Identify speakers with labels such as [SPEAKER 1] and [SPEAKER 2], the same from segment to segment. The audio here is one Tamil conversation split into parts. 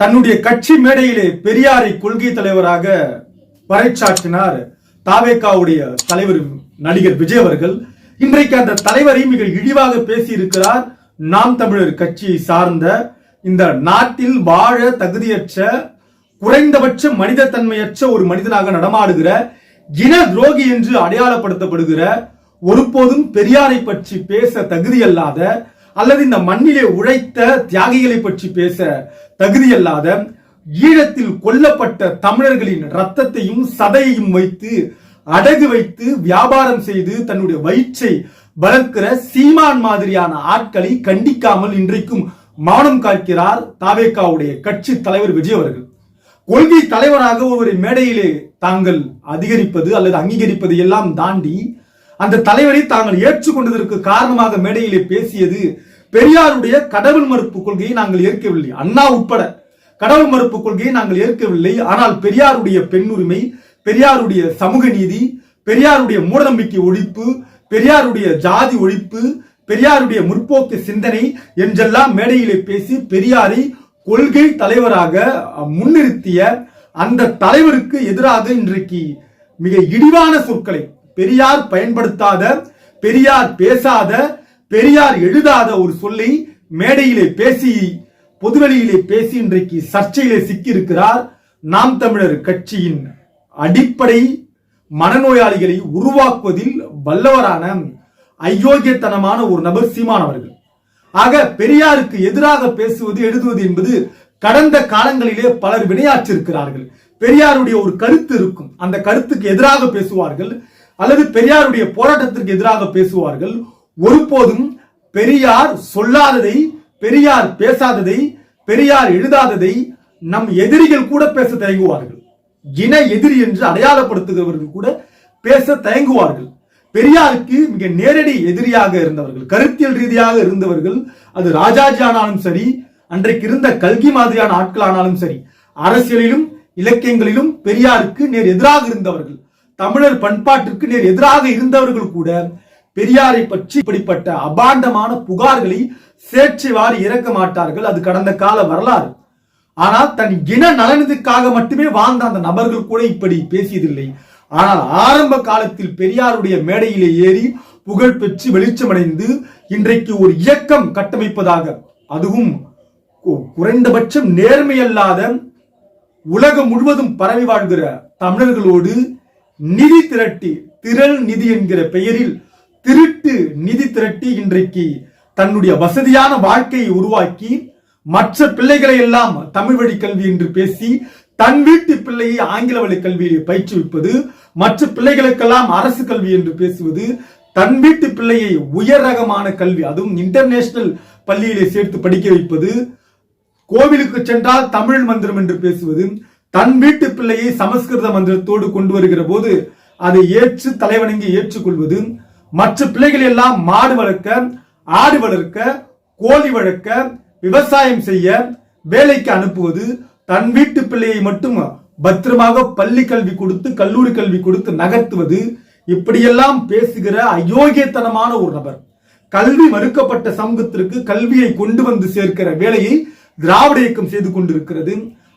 [SPEAKER 1] தன்னுடைய கட்சி மேடையிலே பெரியாரை கொள்கை தலைவராக பறைச்சாற்றினார் தாவேகாவுடைய தலைவர் நடிகர் விஜய் அவர்கள். இன்றைக்கு அந்த தலைவரை மிக இழிவாக பேசியிருக்கிறார். நாம் தமிழர் கட்சியை சார்ந்த இந்த நாட்டில் வாழ தகுதியற்ற குறைந்தபட்ச மனித தன்மையற்ற ஒரு மனிதனாக நடமாடுகிற இன துரோகி என்று அடையாளப்படுத்தப்படுகிற ஒருபோதும் பெரியாரை பற்றி பேச தகுதியல்லாத அல்லது இந்த மண்ணிலே உழைத்த தியாகிகளை பற்றி பேச தகுதியல்லாத ஈழத்தில் கொல்லப்பட்ட தமிழர்களின் ரத்தத்தையும் சதையையும் வைத்து அடகு வைத்து வியாபாரம் செய்து தன்னுடைய வயிற்றை வளர்க்கிற சீமான் மாதிரியான ஆட்களை கண்டிக்காமல் இன்றைக்கும் மௌனம் காக்கிறார் தாவேக்காவுடைய கட்சி தலைவர் விஜய் அவர்கள். கொள்கை தலைவராக ஒருவரை மேடையிலே தாங்கள் அதிகரிப்பது அல்லது அங்கீகரிப்பது எல்லாம் தாண்டி அந்த தலைவரை தாங்கள் ஏற்றுக்கொண்டதற்கு காரணமாக மேடையிலே பேசியது பெரியாருடைய கடவுள் மறுப்பு கொள்கையை நாங்கள் ஏற்கவில்லை. அண்ணா உட்பட கடவுள் மறுப்பு கொள்கையை நாங்கள் ஏற்கவில்லை. ஆனால் பெரியாருடைய பெண்ணுரிமை பெரியாருடைய சமூக நீதி பெரியாருடைய மூடநம்பிக்கை ஒழிப்பு பெரியாருடைய ஜாதி ஒழிப்பு பெரியாருடைய முற்போக்கு சிந்தனை என்றெல்லாம் மேடையிலே பேசி பெரியாரை கொள்கை தலைவராக முன்னிறுத்திய அந்த தலைவருக்கு எதிராக இன்றைக்கு மிக இடிவான சொற்களை பெரியார் பயன்படுத்தாத பெரியார் பேசாத பெரியார் எழுதாத ஒரு சொல்லை மேடையிலே பேசி பொதுவெளியிலே பேசி இன்றைக்கு சர்ச்சையிலே சிக்கியிருக்கிறார் நாம் தமிழர் கட்சியின் அடிப்படை மனநோயாளிகளை உருவாக்குவதில் வல்லவரான அயோக்கியத்தனமான ஒரு நபர் சீமான் அவர்கள். ஆக பெரியாருக்கு எதிராக பேசுவது எழுதுவது என்பது கடந்த காலங்களிலே பலர் வினையாற்றிருக்கிறார்கள் பெரியாருடைய ஒரு கருத்து இருக்கும். அந்த கருத்துக்கு எதிராக பேசுவார்கள். அல்லது பெரியாருடைய போராட்டத்திற்கு எதிராக பேசுவார்கள் ஒருபோதும் பெரியார் சொல்லாததை பெரியார் பேசாததை பெரியார் எழுதாததை நம் எதிரிகள் கூட பேச தயங்குவார்கள். இன எதிரி என்று அடையாளப்படுத்துகிறவர்கள் கூட பேச தயங்குவார்கள். பெரியாருக்கு மிக நேரடி எதிரியாக இருந்தவர்கள் கருத்தியல் ரீதியாக இருந்தவர்கள் அது ராஜாஜி ஆனாலும் சரி அன்றைக்கு இருந்த கல்கி மாதிரியான ஆட்களானாலும் சரி அரசியலிலும் இலக்கியங்களிலும் பெரியாருக்கு நேர் எதிராக இருந்தவர்கள். தமிழர் பண்பாட்டிற்கு நேர் எதிராக இருந்தவர்கள் கூட பெரியாரை பற்றி இப்படிப்பட்ட அபாண்டமான புகார்களை சேற்றி வாரி இறக்க மாட்டார்கள். அது கடந்த கால வரலாறு. ஆனால் தன் இன நலனத்துக்காக மட்டுமே வாழ்ந்த அந்த நபர்கள் கூட இப்படி பேசியதில்லை. ஆனால் ஆரம்ப காலத்தில் பெரியாருடைய மேடையிலே ஏறி புகழ் பெற்று வெளிச்சமடைந்து இன்றைக்கு ஒரு இயக்கம் கட்டமைப்பதாக அதுவும் குறைந்தபட்சம் நேர்மையல்லாத உலகம் முழுவதும் பரவி வாழ்கிற தமிழர்களோடு நிதி திரட்டி திரள் நிதி என்கிற பெயரில் திருட்டு நிதி திரட்டி இன்றைக்கு தன்னுடைய வசதியான வாழ்க்கையை உருவாக்கி மற்ற பிள்ளைகளை எல்லாம் தமிழ் வழி கல்வி என்று பேசி தன் வீட்டு பிள்ளையை ஆங்கில வழி கல்வியை பயிற்றுவிப்பது மற்ற பிள்ளைகளுக்கெல்லாம் அரசு கல்வி என்று பேசுவது தன் வீட்டு பிள்ளையை உயர் ரகமான கல்வி அதுவும் இன்டர்நேஷனல் பள்ளியிலே சேர்த்து படிக்க வைப்பது கோவிலுக்கு சென்றால் தமிழ் மந்திரம் என்று பேசுவது தன் வீட்டு பிள்ளையை சமஸ்கிருத மந்திரத்தோடு கொண்டு வருகிற போது அதை ஏற்று தலைவணங்கி ஏற்றுக்கொள்வது மற்ற பிள்ளைகள் எல்லாம் மாடு வளர்க்க ஆடு வளர்க்க கோழி வளர்க்க விவசாயம் செய்ய வேலைக்கு அனுப்புவது தன் வீட்டு பிள்ளையை மட்டும் பத்திரமாக பள்ளி கல்வி கொடுத்து கல்லூரி கல்வி கொடுத்து நகர்த்துவது இப்படியெல்லாம் பேசுகிற அயோக்கியத்தனமான ஒரு நபர். கல்வி மறுக்கப்பட்ட சமூகத்திற்கு கல்வியை கொண்டு வந்து சேர்க்கிற வேலையை திராவிட இயக்கம் செய்து கொண்டிருக்கிறது.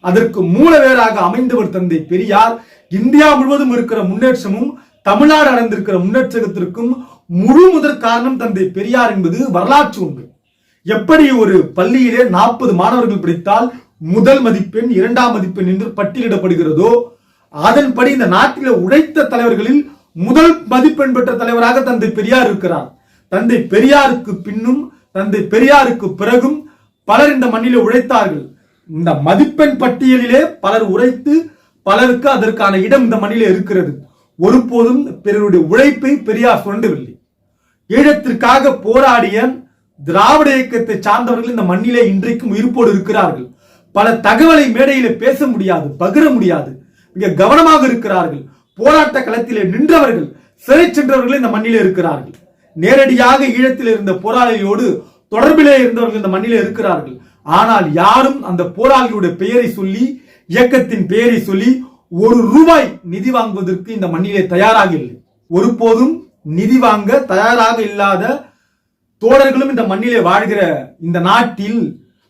[SPEAKER 1] அதற்கு மூலவேராக அமைந்தவர் தந்தை பெரியார். இந்தியா முழுவதும் இருக்கிற முன்னேற்றமும் தமிழ்நாடு அடைந்திருக்கிற முன்னேற்றத்திற்கும் முழு முதற் காரணம் தந்தை பெரியார் என்பது வரலாற்று உண்மை எப்படி ஒரு பள்ளியிலே நாற்பது மாணவர்கள் படித்தால் முதல் மதிப்பெண் இரண்டாம் மதிப்பெண் என்று பட்டியலிடப்படுகிறதோ அதன்படி இந்த நாட்டில உழைத்த தலைவர்களில் முதல் மதிப்பெண் பெற்ற தலைவராக தந்தை பெரியார் இருக்கிறார். தந்தை பெரியாருக்கு பின்னும் தந்தை பெரியாருக்கு பிறகும் பலர் இந்த மண்ணில உழைத்தார்கள். இந்த மதிப்பெண் பட்டியலிலே பலர் உரைத்து பலருக்கு அதற்கான இடம் இந்த மண்ணிலே இருக்கிறது. ஒருபோதும் பிறருடைய உழைப்பை பெரியார் சுரண்டவில்லை. ஈழத்திற்காக போராடிய திராவிட இயக்கத்தை சார்ந்தவர்கள் இந்த மண்ணிலே இன்றைக்கும் உயிர்ப்போடு இருக்கிறார்கள். பல தகவலை மேடையில பேச முடியாது பகிர முடியாது மிக கவனமாக இருக்கிறார்கள். போராட்ட களத்திலே நின்றவர்கள் சிறை சென்றவர்கள் இந்த மண்ணிலே இருக்கிறார்கள். நேரடியாக ஈழத்தில் இருந்த போராளியோடு தொடர்பிலே இருந்தவர்கள் இந்த மண்ணிலே இருக்கிறார்கள். ஆனால் யாரும் அந்த போராளிகளுடைய பெயரை சொல்லி இயக்கத்தின் பெயரை சொல்லி ஒரு ரூபாய் நிதி வாங்குவதற்கு இந்த மண்ணிலே தயாராக இல்லை. ஒருபோதும் நிதி வாங்க தயாராக இல்லாத தோழர்களும் இந்த மண்ணிலே வாழ்கிற இந்த நாட்டில்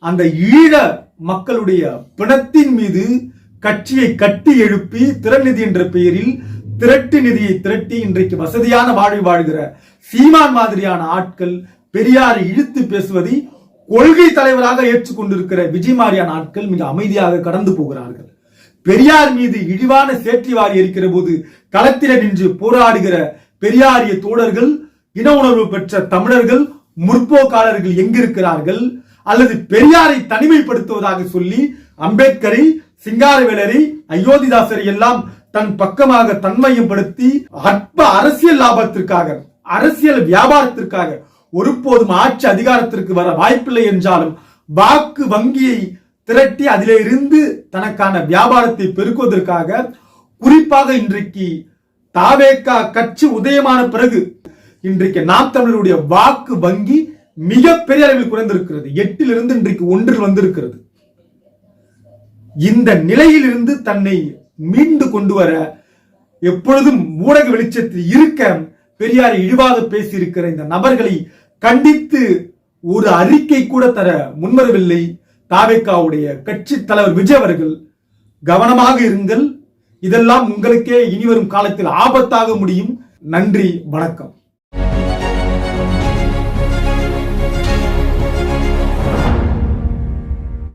[SPEAKER 1] அந்த ஈழ மக்களுடைய பிணத்தின் மீது கட்சியை கட்டி எழுப்பி திறநிதி என்ற பெயரில் திரட்டு நிதியை திரட்டி இன்றைக்கு வசதியான வாழ்வு வாழ்கிற சீமான் மாதிரியான ஆட்கள் பெரியாரை இழுத்து பேசுவதை கொள்கை தலைவராக ஏற்றுக்கொண்டிருக்கிற விஜய் மாரியா ஆட்கள் மிக அமைதியாக கடந்து போகிறார்கள். பெரியார் மீது இழிவான சேற்றி வாரி இருக்கிற போது களத்தில நின்று போராடுகிற பெரியாரிய தோழர்கள் இன உணர்வு பெற்ற தமிழர்கள் முற்போக்காளர்கள் எங்கிருக்கிறார்கள்? அல்லது பெரியாரை தனிமைப்படுத்துவதாக சொல்லி அம்பேத்கரை சிங்காரவேலரை அயோத்திதாசரை எல்லாம் தன் பக்கமாக தன்மையப்படுத்தி அற்ப அரசியல் லாபத்திற்காக அரசியல் வியாபாரத்திற்காக ஒருபோதும் ஆட்சி அதிகாரத்திற்கு வர வாய்ப்பில்லை என்றாலும் வாக்கு வங்கியை திரட்டி அதிலே இருந்து தனக்கான வியாபாரத்தை பெருக்குவதற்காக குறிப்பாக இன்றைக்கு தாவேக்கா கட்சி உதயமான பிறகு இன்றைக்கு நாம் தமிழருடைய வாக்கு வங்கி மிகப்பெரிய அளவில் குறைந்திருக்கிறது. எட்டிலிருந்து இன்றைக்கு ஒன்றில் வந்திருக்கிறது. இந்த நிலையிலிருந்து தன்னை மீண்டு கொண்டு வர எப்பொழுதும் ஊடக வெளிச்சத்தில் இருக்க பெரியாரை இழிவாக பேசியிருக்கிற இந்த நபர்களை கண்டித்து ஒரு அறிக்கை கூட தர முன்வரவில்லை. தாவேக்காவுடைய கட்சி தலைவர் விஜய் அவர்கள் கவனமாக இருங்கள். இதெல்லாம் உங்களுக்கே இனிவரும் காலத்தில் ஆபத்தாக முடியும். நன்றி வணக்கம்.